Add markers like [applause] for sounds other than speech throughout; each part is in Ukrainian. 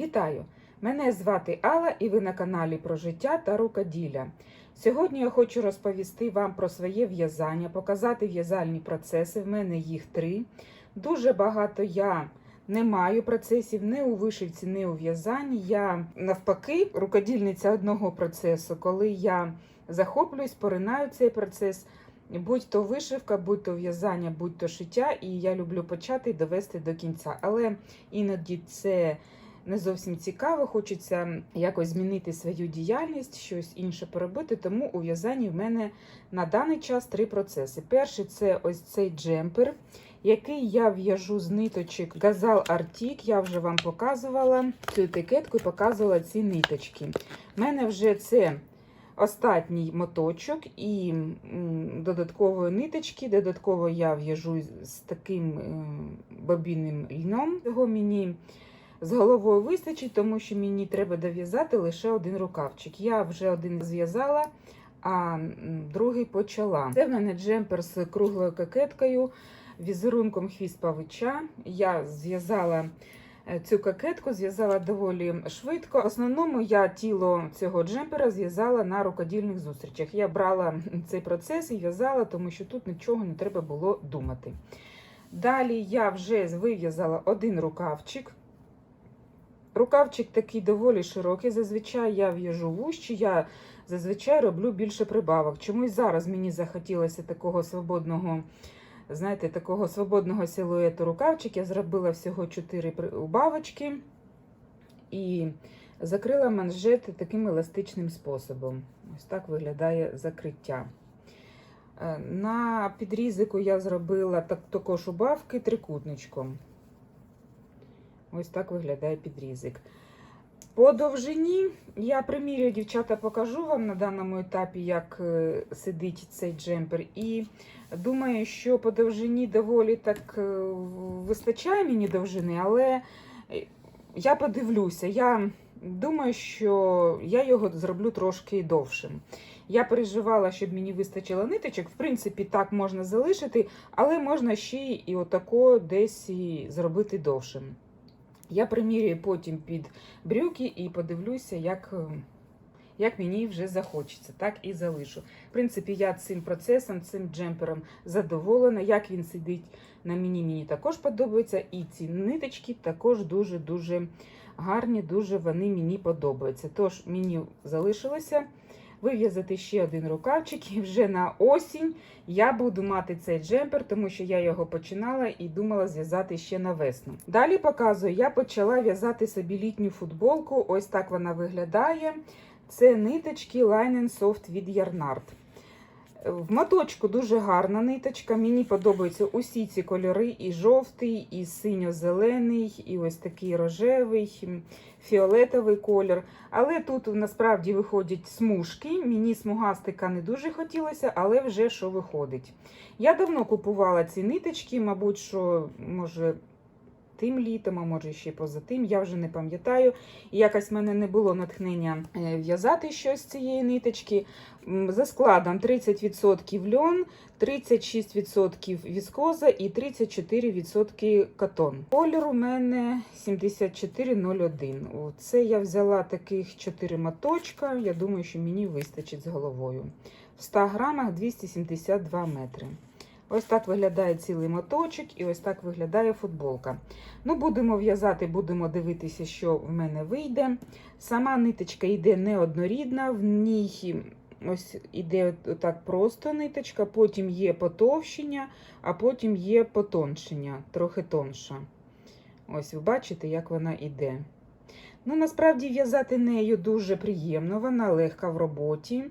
Вітаю! Мене звати Алла і ви на каналі про життя та рукоділля. Сьогодні я хочу розповісти вам про своє в'язання, показати в'язальні процеси. В мене їх три. Дуже багато я не маю процесів ні у вишивці, ні у в'язанні. Я навпаки рукодільниця одного процесу, коли я захоплююсь, поринаю цей процес. Будь то вишивка, будь то в'язання, будь то шиття, і я люблю почати і довести до кінця. Але іноді це не зовсім цікаво, хочеться якось змінити свою діяльність, щось інше поробити. Тому у в'язанні в мене на даний час три процеси. Перший це ось цей джемпер, який я в'яжу з ниточок Газал Артік. Я вже вам показувала цю етикетку і показувала ці ниточки. У мене вже це остатній моточок і додаткової ниточки. Додатково я в'яжу з таким е, бобінним льном. Його мені з головою вистачить, тому що мені треба дов'язати лише один рукавчик. Я вже один зв'язала, а другий почала. Це в мене джемпер з круглою кокеткою, візерунком хвіст павича. Я зв'язала е, цю кокетку, зв'язала доволі швидко. В основному я тіло цього джемпера зв'язала на рукодільних зустрічах. Я брала цей процес і в'язала, тому що тут нічого не треба було думати. Далі я вже вив'язала один рукавчик. Рукавчик такий доволі широкий. Зазвичай я в'яжу вущі, я зазвичай роблю більше прибавок. Чомусь зараз мені захотілося такого свободного, знаєте, такого свободного силуету рукавчик. Я зробила всього 4 убавочки і закрила манжети таким еластичним способом. Ось так виглядає закриття. Е, На підрізику я зробила так, також убавки трикутничком. Ось так виглядає підрізик. По довжині я примірюю, дівчата, покажу вам на даному етапі, як е, сидить цей джемпер. І думаю, що по довжині доволі так е, вистачає мені довжини, але е, я подивлюся. Я думаю, що я його зроблю трошки довшим. Я переживала, щоб мені вистачило ниточок. В принципі, так можна залишити, але можна ще і отако десь і зробити довшим. Я примірюю потім під брюки і подивлюся, як, е, як мені вже захочеться, так і залишу. В принципі, я цим процесом, цим джемпером задоволена. Як він сидить на мені, мені також подобається. І ці ниточки також дуже-дуже гарні, дуже вони мені подобаються. Тож мені залишилося вив'язати ще один рукавчик, і вже на осінь я буду мати цей джемпер, тому що я його починала і думала зв'язати ще на весну. Далі показую, я почала в'язати собі літню футболку. Ось так вона виглядає. Це ниточки Line Soft від Yarnard. В моточку дуже гарна ниточка. Мені подобаються усі ці кольори: і жовтий, і синьо-зелений, і ось такий рожевий, фіолетовий колір. Але тут насправді виходять смужки. Мені смугастика не дуже хотілося, але вже що виходить. Я давно купувала ці ниточки, мабуть, що може. Тим літом, а може ще поза тим, я вже не пам'ятаю. І якось в мене не було натхнення е, в'язати щось з цієї ниточки. За складом 30% льон, 36% віскоза і 34% катон. Колір у мене 7401. Це я взяла таких 4 моточка. Я думаю, що мені вистачить з головою. В 100 грамах 272 метри. Ось так виглядає цілий моточок, і ось так виглядає футболка. Ну, будемо в'язати, будемо дивитися, що в мене вийде. Сама ниточка йде неоднорідна, в ній ось іде так просто ниточка, потім є потовщення, а потім є потоншення, трохи тонша. Ось ви бачите, як вона йде. Ну, насправді в'язати нею дуже приємно, вона легка в роботі.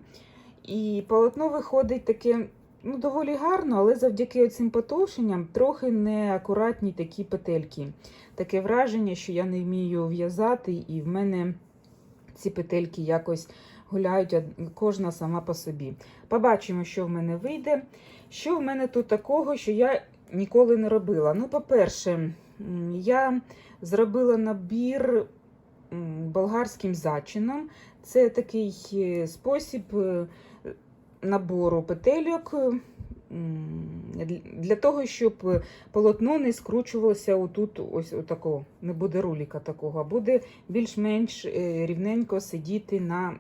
І полотно виходить таке ну, доволі гарно, але завдяки цим потовщенням трохи неакуратні такі петельки. Таке враження, що я не вмію в'язати, і в мене ці петельки якось гуляють кожна сама по собі. Побачимо, що в мене вийде. Що в мене тут такого, що я ніколи не робила. Ну, по-перше, я зробила набір болгарським зачином. Це такий е, спосіб е, набору петельок. Для того, щоб полотно не скручувалося отут, ось отако, не буде руліка такого, а буде більш-менш е, рівненько сидіти на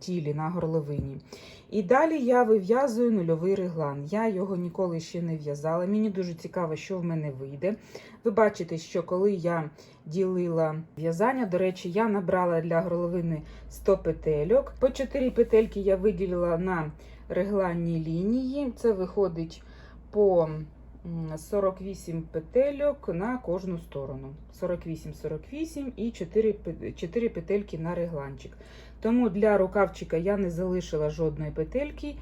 тілі, на горловині. І далі я вив'язую нульовий реглан. Я його ніколи ще не в'язала. Мені дуже цікаво, що в мене вийде. Ви бачите, що коли я ділила в'язання, до речі, я набрала для горловини 100 петельок. По 4 петельки я виділила на регланній лінії. Це виходить по 48 петельок на кожну сторону. 48-48 і 4, 4 петельки на регланчик. Тому для рукавчика я не залишила жодної петельки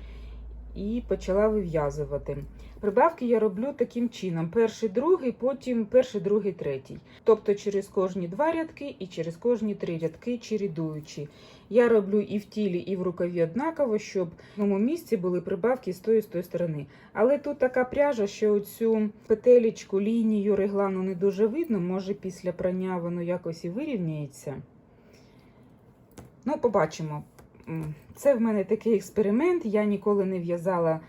і почала вив'язувати. Прибавки я роблю таким чином: перший, другий, потім перший, другий, третій. Тобто через кожні два рядки і через кожні три рядки чередуючи. Я роблю і в тілі, і в рукаві однаково, щоб в одному місці були прибавки з тої з тої сторони. Але тут така пряжа, що цю петелечку, лінію реглану не дуже видно. Може, після прання воно якось і вирівняється. Ну, побачимо. Це в мене такий експеримент. Я ніколи не в'язала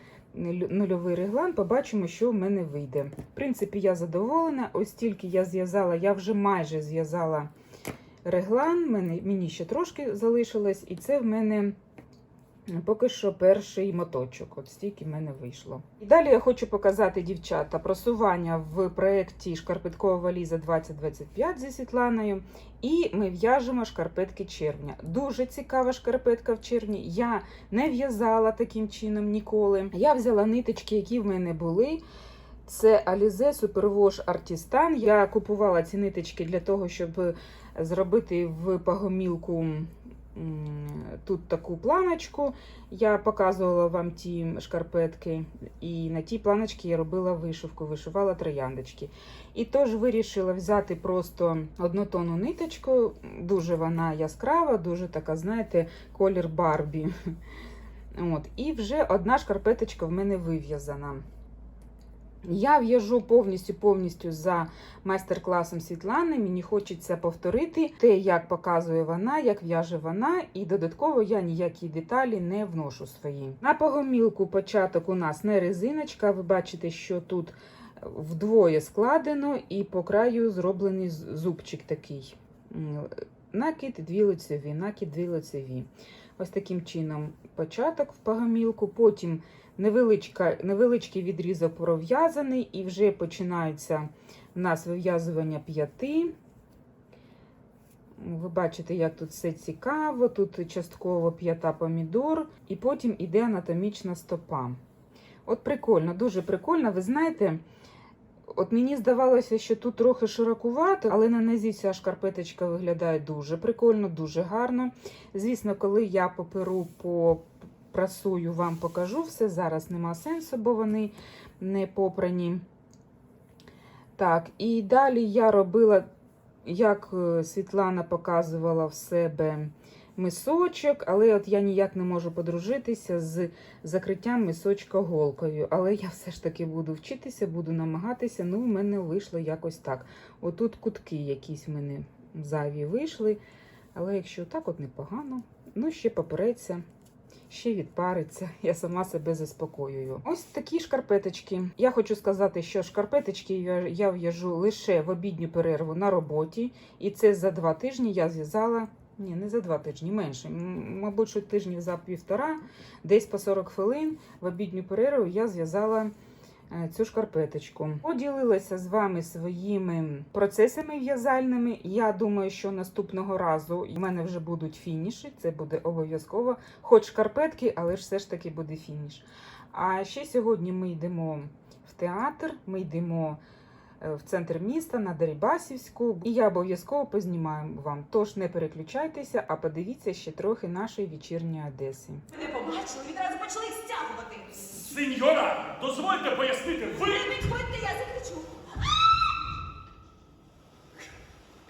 нульовий реглан. Побачимо, що в мене вийде. В принципі, я задоволена. Ось тільки я зв'язала, я вже майже зв'язала реглан. Мені ще трошки залишилось, і це в мене поки що перший моточок. От стільки в мене вийшло. І далі я хочу показати дівчата просування в проєкті Шкарпеткова валіза 2025 зі Світланою. І ми в'яжемо шкарпетки червня. Дуже цікава шкарпетка в червні. Я не в'язала таким чином ніколи. Я взяла ниточки, які в мене були. Це Alize Superwash Artistan. Я купувала ці ниточки для того, щоб зробити в погомілку м, тут таку планочку. Я показувала вам ті шкарпетки, і на тій планочці я робила вишивку, вишивала трояндочки. І тож вирішила взяти просто однотонну ниточку. Дуже вона яскрава, дуже така, знаєте, колір Барбі. [laughs] От. І вже одна шкарпеточка в мене вив'язана. Я в'яжу повністю повністю за майстер-класом Світлани. Мені хочеться повторити те, як показує вона, як в'яже вона, і додатково я ніякі деталі не вношу свої. На погомілку початок у нас не резиночка. Ви бачите, що тут вдвоє складено, і по краю зроблений зубчик такий. Накид дві лицеві, накид дві лицеві. Ось таким чином початок в погомілку, потім невеличка, невеличкий відрізок пров'язаний, і вже починається в нас вив'язування п'яти. Ви бачите, як тут все цікаво. Тут частково п'ята помідор, і потім іде анатомічна стопа. От прикольно, дуже прикольно. Ви знаєте, от мені здавалося, що тут трохи широкувато, але на низі ця шкарпеточка виглядає дуже прикольно, дуже гарно. Звісно, коли я поперу по прасую, вам покажу все. Зараз нема сенсу, бо вони не попрані. Так, і далі я робила, як е, Світлана показувала в себе мисочок, але от я ніяк не можу подружитися з закриттям мисочка голкою. Але я все ж таки буду вчитися, буду намагатися. Ну, в мене вийшло якось так. Отут кутки якісь в мене зайві вийшли. Але якщо так, от непогано, ну ще попереться. Ще відпариться, я сама себе заспокоюю. Ось такі шкарпеточки. Я хочу сказати, що шкарпеточки я- в'яжу лише в обідню перерву на роботі, і це за два тижні я зв'язала. Ні, не за два тижні, менше. Мабуть, що тижнів за півтора, десь по 40 хвилин в обідню перерву я зв'язала цю шкарпеточку. Поділилася з вами своїми процесами в'язальними. Я думаю, що наступного разу в мене вже будуть фініші. Це буде обов'язково. Хоч шкарпетки, але ж все ж таки буде фініш. А ще сьогодні ми йдемо в театр, ми йдемо е, в центр міста на Дерибасівську, і я обов'язково познімаю вам. Тож не переключайтеся, а подивіться ще трохи нашої вечірньої Одеси. Мене побачили, відразу почали. Сеньора, дозвольте пояснити, ви Не відходьте, я закричу.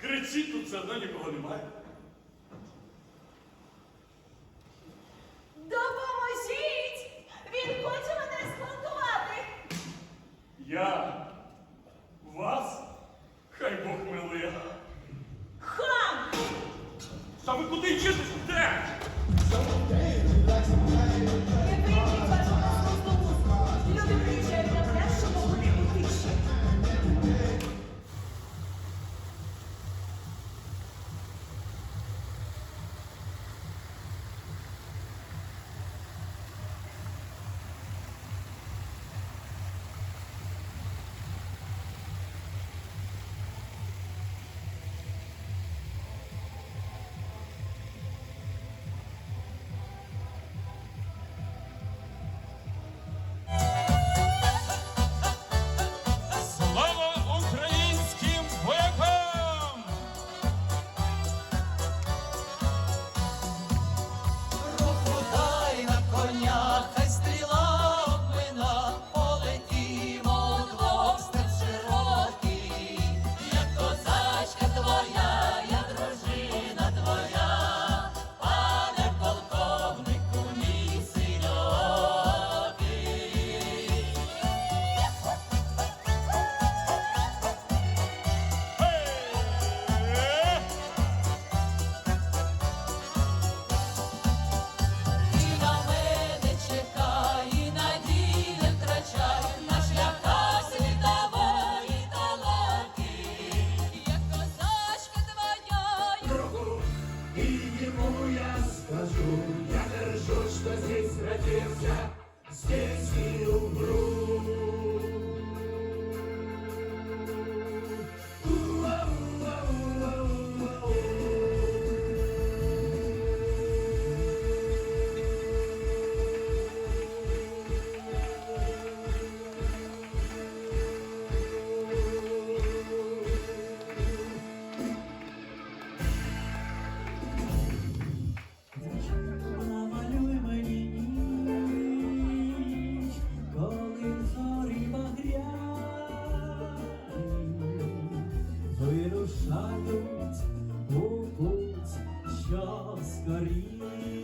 кричіть тут все одно нікого немає. Допоможіть! Він хоче мене зґвалтувати. Я вас? Skin, skin, skin. you.